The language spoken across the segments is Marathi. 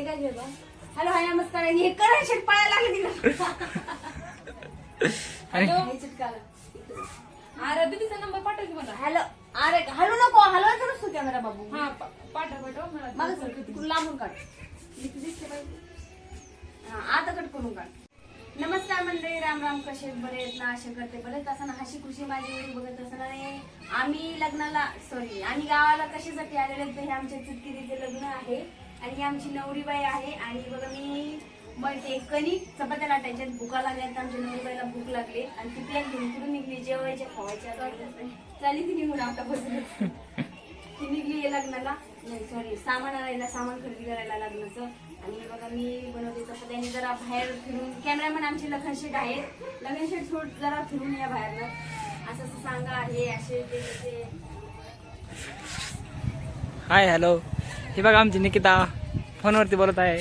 ते काय हॅलो हाय नमस्कार. हे करण शेट पळायला लागले तिला. आणि. अरे दीदीचा नंबर पाठव की मला. हॅलो. अरे हॅलो नको. हलवायचं नसतो कॅमेरा बाबू. हा पा- पाठव पाठव. मला लांबून काढ. इथे दिसते पाहिजे हा आता कट करून काढ. नमस्कार मंडळी. राम राम. कसे आहेत? बरे आहेत ना? आशा करते बरे आहेत. असताना हशी खुशी माझी वेळी बघत आणि आम्ही लग्नाला सॉरी आम्ही गावाला कशासाठी आलेले आहेत? तर हे आमच्या चितकिरीचे लग्न आहे. आणि ही आमची नवरीबाई आहे. आणि बघा मी मग ते कणिक चपात्या लाटायच्या भुका लागल्यात आमच्या नवरीबाईला भूक लागली. आणि ती प्लेट घेऊन कुठून निघली. जेवायच्या खावायच्या. चाली ती निघून आतापासून ती निघली आहे लग्नाला. नाही सॉरी सामान आणायला सामान खरेदी करायला लग्नाचं. आणि बघा मी बनवते चपाती. आणि जरा बाहेर फिरून कॅमेरामॅन आमचे लखन शेट आहेत लखन शेट थोड जरा फिरून या बाहेर असं असं सांगा हे असे ते हाय हॅलो हे बघा आमची निकिता फोनवरती बोलत आहे.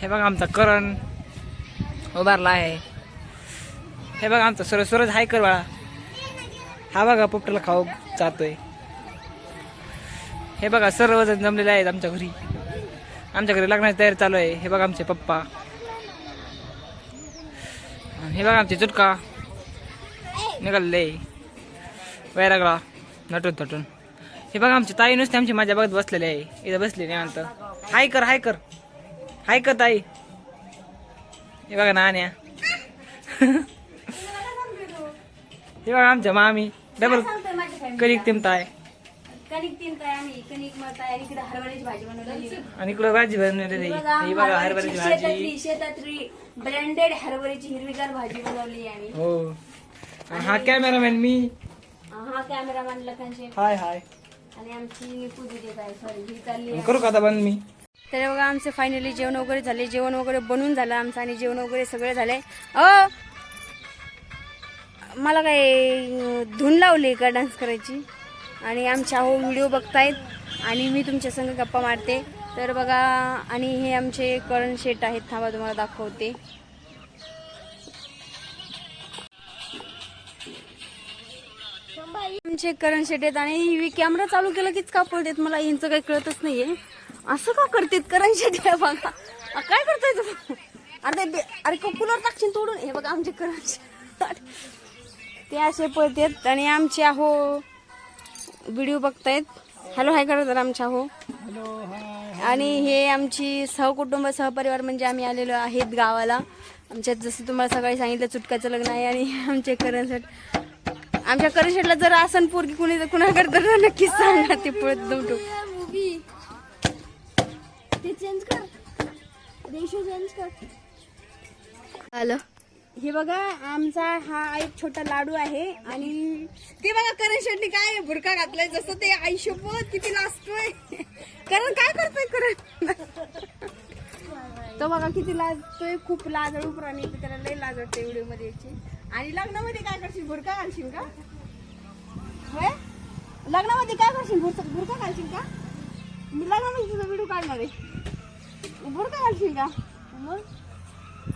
हे बघा आमचा करण उभारला आहे. हे बघा आमचा सूरज सूरज हाय कर बाळा. हा बघा पोपटाला खाऊ जातोय. हे बघा सर्वजण जमलेले आहेत आमच्या घरी. आमच्या घरी लग्नाची तयारी चालू आहे. हे बघा आमचे पप्पा. आणि हे बघा आमची चुटका. निघालेले. वैरागळा नटून तटून हे बघा आमची ताई नुसते आमची माझ्या बघत बसलेली आहे. इथं बसली निवांत. हाय कर हाय कर. हाय कर ताई. हे बघा नाण्या. हे बघा आमच्या मामी. डबल कणिक. तिमताय कणिक तीन आम्ही. कणिक मळताय आणि इकडे भाजी बनवलेली. आणि इकडं भाजी बनवलेली. बघा. ही हरभऱ्याची भाजी. शेतातली ब्रँडेड हरभऱ्याची हिरवीगार भाजी बनवली हो. हा कॅमेरामॅन मी. हा कॅमेरामॅन लखनशे. हाय हाय. आणि आमची काय सॉरी ही चालली. करू का आता बंद मी? तर बघा आमचं फायनली जेवण वगैरे झाले जेवण वगैरे बनून झालं आमचं आणि जेवण वगैरे सगळे झाले अ मला काय धून लावली का डान्स करायची? आणि आमच्या हो व्हिडिओ बघतायत आणि मी तुमच्या संग गप्पा मारते. तर बघा आणि हे आमचे करण शेट आहेत. थांबा तुम्हाला दाखवते. आमचे करण शेट आहेत आणि कॅमेरा चालू केला कीच का पळतेत? मला यांचं काही कळतच नाहीये. असं का करतेत करण शेट बघा? काय करताय तू अरे अरे कूलर टाकशील तोडून. हे बघा आमचे करण शेट ते असे पळतेत आणि आमचे अहो व्हिडिओ बघतायत. हॅलो हाय करत आमच्या हो आणि हे आमची सहकुटुंब सहपरिवार म्हणजे आम्ही आलेलो आहेत गावाला. आमच्यात जसं तुम्हाला सकाळी सांगितलं चुटकाचं लग्न आहे आणि आमचे करण शेट आमच्या करण शेटला जर आसन पोरगी कुणी कुणाकडे तर नक्कीच सांगा ते पळत मूवी ते. चेंज कर. रेशो चेंज कर. आलं. हे बघा आमचा हा एक छोटा लाडू आहे आणि ते बघा करण शेट्टी काय बुरका घातलाय जसं ते आयुष्यभर किती लाजतोय करण काय करतोय करण? तो बघा किती लाजतोय खूप लाजळू प्राणी त्याला लय लाज वाटते व्हिडिओमध्ये याची आणि लग्नामध्ये काय करशील? बुरका घालशील का? होय? लग्नामध्ये काय करशील? बुरका बुरका घालशील का? मी लग्नामध्ये तुझा व्हिडिओ काढणार आहे. बुरका घालशील का? मग?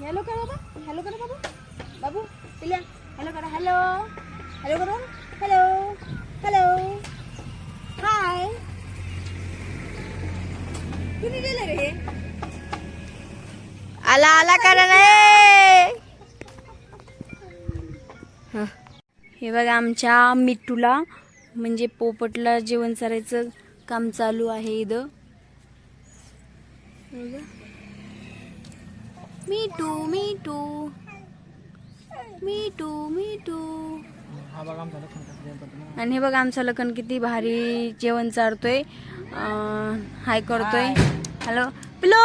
हॅलो करा बाबा. हॅलो करा बाबू. बाबू पिल्या. हॅलो करा. हॅलो हॅलो करा हॅलो हॅलो हाय कुणी गेलं रे? हे आला आला करा हे बघा आमच्या मिट्टूला म्हणजे पोपटला जेवण चारायचं काम चालू आहे इथं. मिठू मिठू. करतो ना. आणि हे बघा आमचं लखन किती भारी जेवण चारतोय हाय करतोय. हॅलो पिलो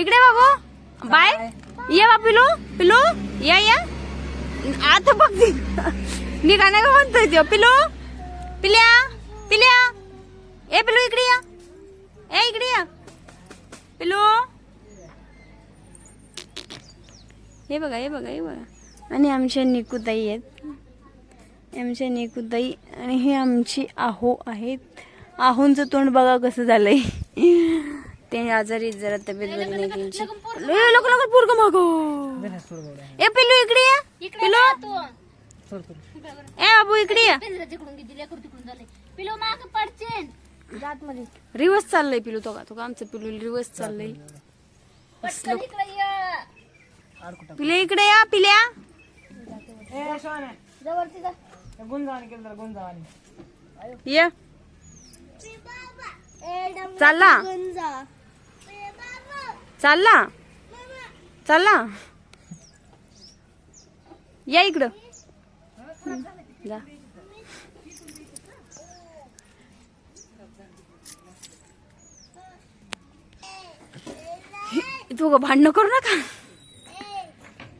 इकडे बाबू बाय. ये बा पिलो पिलो. या या. आता बघ. मी का नाही का म्हणतोय तो पिलो पिल्या पिल्या ए पिलो इकडे या ए इकडे या पिलो हे बघा हे बघा हे बघा आणि आमच्या निकुताई आहेत आमच्या निकुताई आणि हे आमची आहो आहेत आहोंचं तोंड बघा कसं झालंय ते आजारी जरा तब्येत बरी नाही त्यांची लय लोक लोक पूर्ग मागो ए पिलू इकडे या पिलू ए बाबू इकडे या. तिकडून किती लेकर तिकडून झाले. पिलो माग पडचेन जात मध्ये. रिवर्स चाललंय पिलू तो का? तो का आमचं पिलू रिवर्स चाललंय? पटकन इकडे ये. पिल्या इकडे या पिल्या. जवळची जा. गुंजावानी केलं तर गुंजावानी. ये. ए, डम- चालला. चालला. चालला. या इकडं. जा तू ग भांडणं करू नका.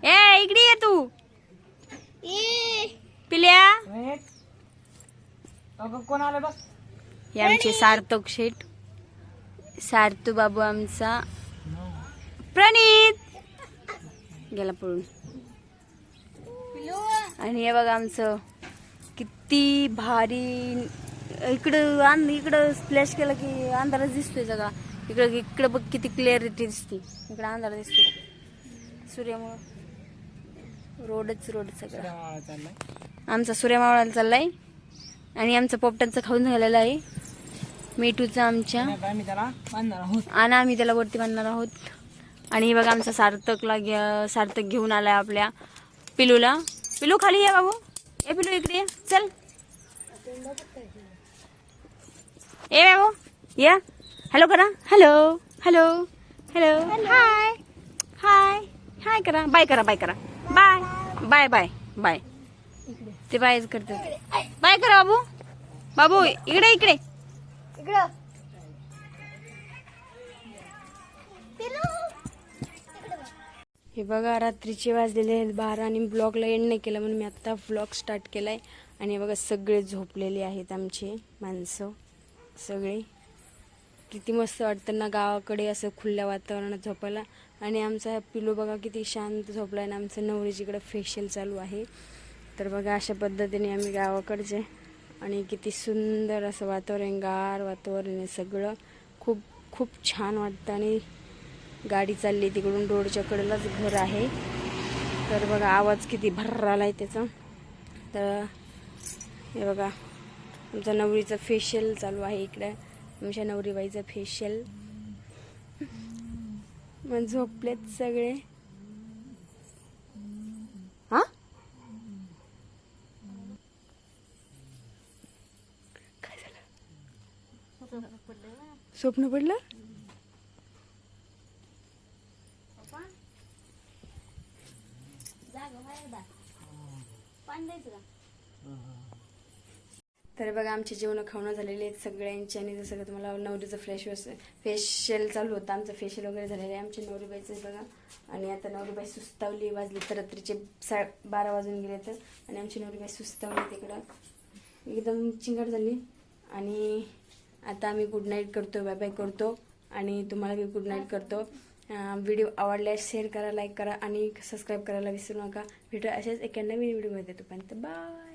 ए इकडे ये तू. पिल्या? कोण आलं बघ हे आमचे सार्थक शेठ. सार्थू बाबू आमचा. प्रणित. गेला पळून. आणि हे बघा आमचं किती भारी इकडं आन इकडं स्प्लॅश केलं की अंधारच दिसतोय सगळा. इकडं इकडं बघ किती क्लिअरिटी दिसते. इकडं अंधार दिसतो सूर्यामुळं. रोडच रोड सगळं. आमचा सूर्यमावळाला चाललाय. आणि आमचं पोपटांचं खाऊन झालेलं आहे. मेटूचं आमच्या. आणि आम्ही त्याला वरती बांधणार आहोत. आणि हे बघा आमचा सार्थकला घ्या सार्थक घेऊन आलाय आपल्या पिलूला. पिलू खाली ये बाबू। ए पिलू इकडे ये. चल। ए बाबू या। हॅलो करा। Hello hello hello hi hi hi करा। बाय करा बाय करा। बाय बाय बाय बाय ते बायच करतात बाय करा बाबू। बाबू इकडे इकडे। इकडं. हे बघा रात्रीचे वाजलेले आहेत बारा आणि ब्लॉगला एंड नाही केला म्हणून मी आत्ता ब्लॉग स्टार्ट केला आहे आणि हे बघा सगळे झोपलेले आहेत आमचे माणसं. सगळे. किती मस्त वाटतं ना गावाकडे असं खुल्या वातावरणात झोपायला. आणि आमचा पिलू बघा किती शांत झोपला आहे आणि आमचं नवरीचीकडं फेशियल चालू आहे. तर बघा अशा पद्धतीने आम्ही गावाकडचे आणि किती सुंदर असं वातावरण गार वातावरण आहे सगळं. खूप खूप छान वाटतं आणि गाडी चालली तिकडून रोडच्या कडेलाच घर आहे. तर बघा आवाज किती भर्र आलाय त्याचा. तर हे बघा आमच्या नवरीचं फेशियल चालू आहे इकडे. आमच्या नवरीबाईचं फेशियल मग झोपलेत सगळे. हा? काय झालं? स्वप्न पडलं? तर बघा आमचे जेवण खावणं झालेले आहेत सगळ्यांचे आणि जसं का तुम्हाला नवरीचं फ्रेश फेशियल चालू होतं. आमचं फेशियल वगैरे झालेलं आहे. आमचे नवरीबाईचं बघा. आणि आता नवरीबाई सुस्तावली वाजली तर रात्रीचे सा बारा वाजून गेले तर. आणि आमची नवरीबाई सुस्तावली तिकडं. एकदम चिंगाट झाली. आणि आता आम्ही गुड नाईट करतो बाय बाय करतो. आणि तुम्हाला मी गुड नाईट करतो. व्हिडिओ आवडल्यास शेअर करा लाईक करा आणि सबस्क्राईब करायला विसरू नका. व्हिडिओ अशाच एका नवीन व्हिडिओमध्ये तोपर्यंत बाय